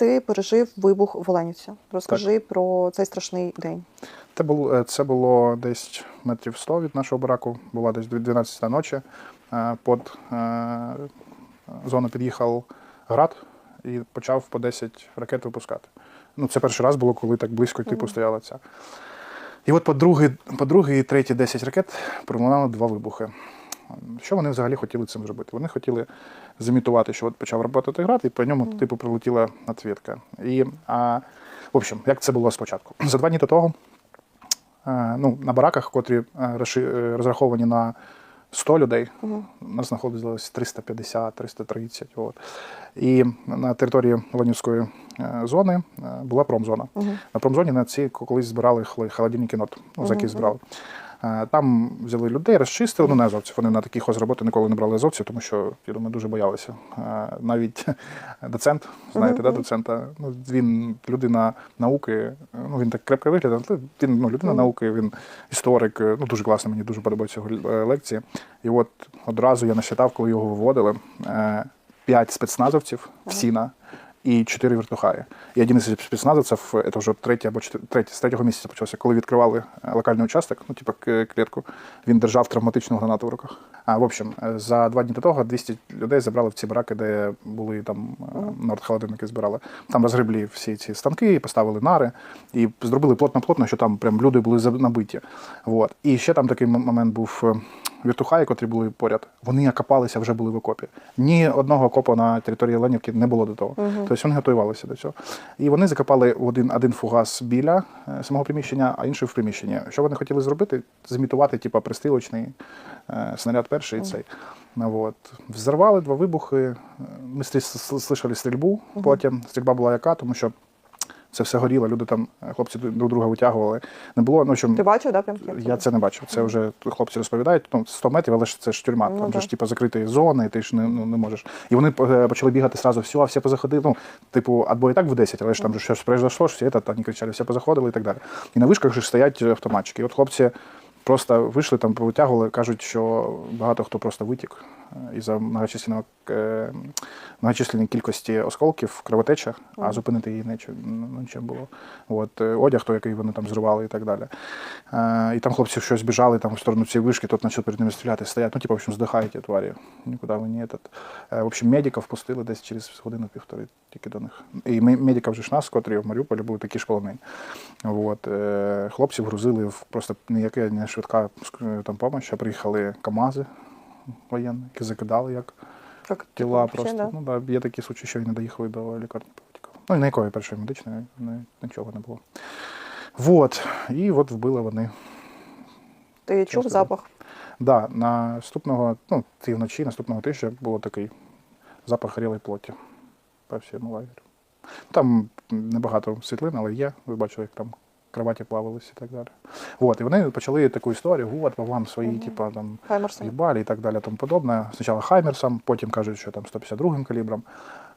ти пережив вибух в Оленівці. Розкажи про цей страшний день. Це було, це було десь метрів 100 від нашого бараку, була десь 12 ночі. Е, Під е, зону під'їхав град і почав по 10 ракет випускати. Ну, це перший раз було, коли так близько типу стояла ця. І от по другий, по другий і третій 10 ракет пролунали два вибухи. Що вони взагалі хотіли цим зробити? Вони хотіли зімітувати, що от почав працювати град, і по ньому типу прилетіла отвідка. І, а, в общем, як це було спочатку? За два дні до того е, ну, на бараках, котрі е, е, розраховані на 100 людей, у нас знаходилось 350-330. От. І на території Ленівської е, зони була промзона. На промзоні на ці колись збирали холодильники нот, ну, за які збирали. Е, Там взяли людей, розчистили, ну не азовців. Вони на таких роботи ніколи не брали азовців, тому що я думаю, дуже боялися. Е, Навіть доцент, знаєте, да, доцента, ну він людина науки, ну він так крепко виглядає, але він ну, людина науки, він історик, е, ну дуже класно, мені дуже подобаються його лекції. І от одразу я насчитав, коли його виводили, п'ять спецназовців в Сіна і чотири вертухаї. І один із спецназовців, це вже третій або третій, з третього місяця почався, коли відкривали е, локальний участок, ну, типу клітку, він держав травматичну гранату в руках. А в общем, е, за два дні до того 200 людей забрали в ці бараки, де були там е, нордхолодильники збирали. Там розгреблі всі ці станки, поставили нари і зробили плотно-плотно, що там прям люди були за- набиті. Вот. І ще там такий момент був. Віртухаї, котрі були поряд, вони окопалися, вже були в окопі. Ні одного окопу на території Ленівки не було до того. Тобто вони готувалися до цього. І вони закопали один, один фугас біля е, самого приміщення, а інший в приміщенні. Що вони хотіли зробити? Зімітувати, типу, пристрілочний е, снаряд перший цей. Ну, Вот. Взорвали два вибухи. Ми слышали стрільбу потім. Стрільба була яка, тому що це все горіло, люди там, е, хлопці друг друга витягували. Не було, ну, що Ти бачив, да, прям? я це не бачив. Це вже хлопці розповідають. Ну, 100 метрів, але ж це ж тюрма. Ну, там да. же ж типу закриті зони, ти ж не, ну, не можеш. І вони е, почали бігати сразу, все, всі позаходили. Ну, типу, або і так в 10, але ж там же щось произошло, ж всі та, вони кричали, всі позаходили і так далі. І на вишках ж стоять автоматчики. І от хлопці просто вийшли там, повитягували, кажуть, що багато хто просто витік е, із-за многочисленного е, многочисленної кількості осколків, кровотеча, а зупинити її нічим, ну, нічим було. От, е, одяг, той, який вони там зривали і так далі. І там хлопці щось біжали там, в сторону цієї вишки, тот почав перед ними стріляти, стоять. Ну, типу, в общем, здихають тварі. Нікуди ви не этот. В общем, медиків впустили десь через годину-півтори тільки до них. І медиків вже ж нас, котрі в Маріуполі були такі ж е, хлопців грузили в просто ніяка не швидка там допомога, приїхали КАМАЗи воєнні, які закидали як Як тіла вообще, просто. да? Ну, да, є такі случаї, що і не доїхали до лікарні. Ну, і ніякої першої медичної ні- нічого не було. Вот. І от вбили вони. Ти чув запах? Да, наступного, ну, цієї вночі, наступного тижня було такий запах горілої плоті по всьому лагерю. Там небагато світлин, але є. Ви бачили, як там кроваті плавились і так далі. От, і вони почали таку історію, от вам свої, типа, там, їбалі і так далі, тому подобне. Спочатку Хаймерсом, потім кажуть, що там 152 калібром.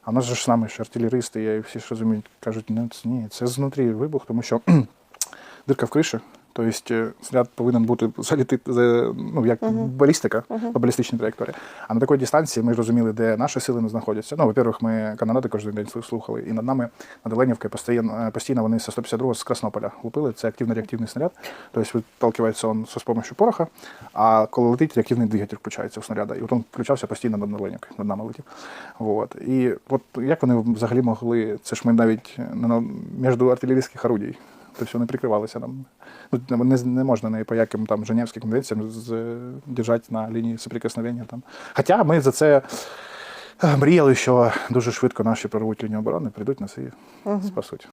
А в нас же ж саме ж артилеристи, і всі ж розуміють, кажуть, ні, це знутрі вибух, тому що дирка в криші. Тобто е, снаряд повинен бути залітити за- ну, як балістика по балістичній траєкторії. А на такій дистанції ми розуміли, де наші сили не знаходяться. Ну, во-первых, ми канонади кожен день слухали, і над нами, над Оленівкою, постійно, постійно вони з 152 з Краснополя лупили. Це активно-реактивний снаряд. Тобто виталкивається він з допомогою пороху, а коли летить, реактивний двигатель включається у снаряда. І от він включався постійно над Оленівкою, над нами летів. Вот. І от як вони взагалі могли, це ж ми навіть на- між артилерійських орудій. Тобто не прикривалися нам. Ну, не, не можна не по яким там Женевським конвенціям держати на лінії соприкосновення. Там. Хоча ми за це е, мріяли, що дуже швидко наші прорвуть лінію оборони, прийдуть нас і спасуть.